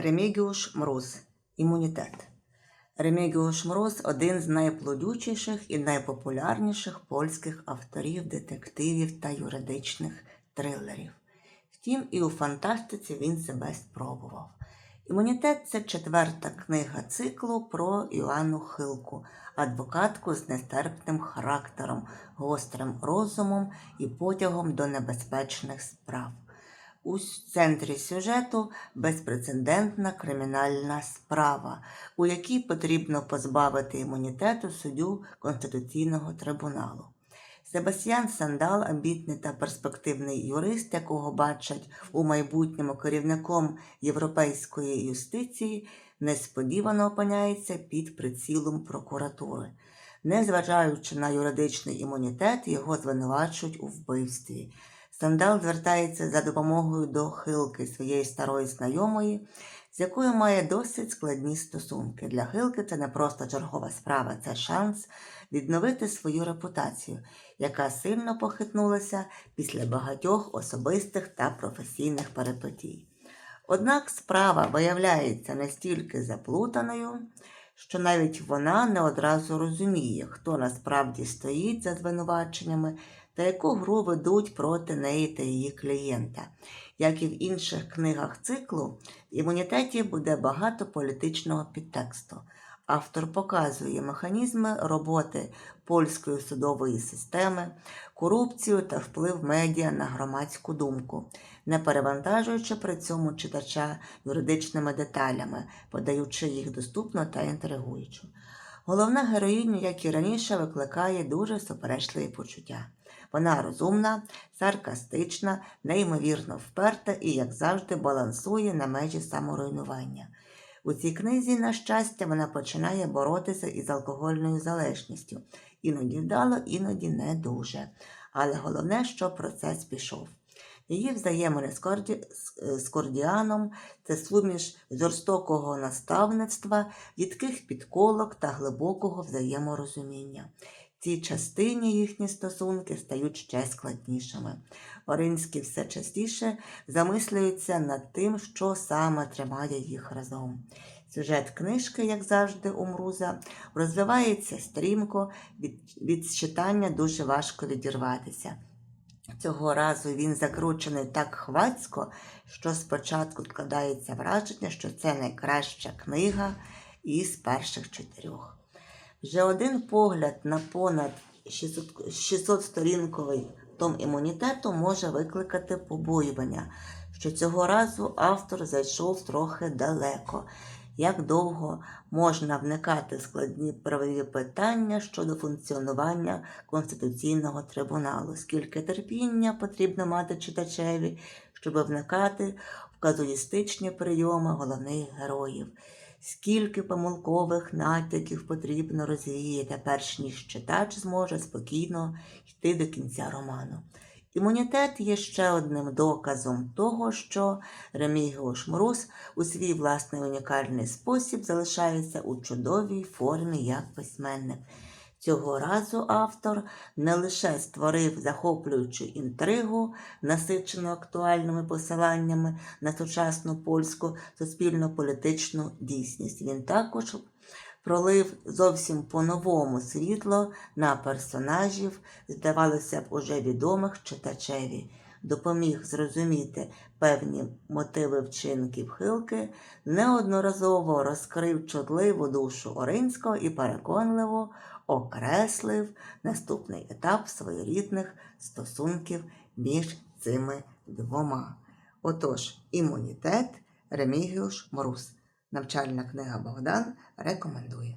Ремігіуш Мороз. Імунітет. Ремігіуш Мороз один з найплодючіших і найпопулярніших польських авторів детективів та юридичних трилерів. Втім, і у фантастиці він себе спробував. Імунітет це четверта книга циклу про Іоанну Хилку, адвокатку з нестерпним характером, гострим розумом і потягом до небезпечних справ. У центрі сюжету безпрецедентна кримінальна справа, у якій потрібно позбавити імунітету суддю Конституційного трибуналу. Себастьян Сандал, амбітний та перспективний юрист, якого бачать у майбутньому керівником європейської юстиції, несподівано опиняється під прицілом прокуратури. Незважаючи на юридичний імунітет, його звинувачують у вбивстві. Сандал звертається за допомогою до Хилки своєї старої знайомої, з якою має досить складні стосунки. Для Хилки це не просто чергова справа, це шанс відновити свою репутацію, яка сильно похитнулася після багатьох особистих та професійних перипетій. Однак справа виявляється настільки заплутаною, що навіть вона не одразу розуміє, хто насправді стоїть за звинуваченнями та яку гру ведуть проти неї та її клієнта. Як і в інших книгах циклу, в імунітеті буде багато політичного підтексту. Автор показує механізми роботи польської судової системи, корупцію та вплив медіа на громадську думку, не перевантажуючи при цьому читача юридичними деталями, подаючи їх доступно та інтригуючо. Головна героїня, як і раніше, викликає дуже суперечливі почуття. Вона розумна, саркастична, неймовірно вперта і, як завжди, балансує на межі саморуйнування. У цій книзі, на щастя, вона починає боротися із алкогольною залежністю. Іноді вдало, іноді не дуже. Але головне, що процес пішов. Її взаємини з, з Кордіаном це суміш жорстокого наставництва, їдких підколок та глибокого взаєморозуміння. Цій частині їхні стосунки стають ще складнішими. Оринський все частіше замислюється над тим, що саме тримає їх разом. Сюжет книжки, як завжди, у Мруза, розвивається стрімко, від, від читання дуже важко відірватися. Цього разу він закручений так хвацько, що спочатку складається враження, що це найкраща книга із перших чотирьох. Вже один погляд на понад 600 сторінковий том імунітету може викликати побоювання, що цього разу автор зайшов трохи далеко. Як довго можна вникати в складні правові питання щодо функціонування Конституційного трибуналу? Скільки терпіння потрібно мати читачеві, щоб вникати в казуїстичні прийоми головних героїв? Скільки помилкових натяків потрібно розвіяти, перш ніж читач зможе спокійно йти до кінця роману? Імунітет є ще одним доказом того, що Ремігіош Мороз у свій власний унікальний спосіб залишається у чудовій формі як письменник. Цього разу автор не лише створив захоплюючу інтригу, насичену актуальними посиланнями на сучасну польську суспільно-політичну дійсність. Він також пролив зовсім по-новому світло на персонажів, здавалося б, уже відомих читачеві, допоміг зрозуміти певні мотиви вчинків Хилки, неодноразово розкрив чутливу душу Оринського і переконливо окреслив наступний етап своєрідних стосунків між цими двома. Отож, імунітет Ремігіуш Морус. Навчальна книга Богдан рекомендує.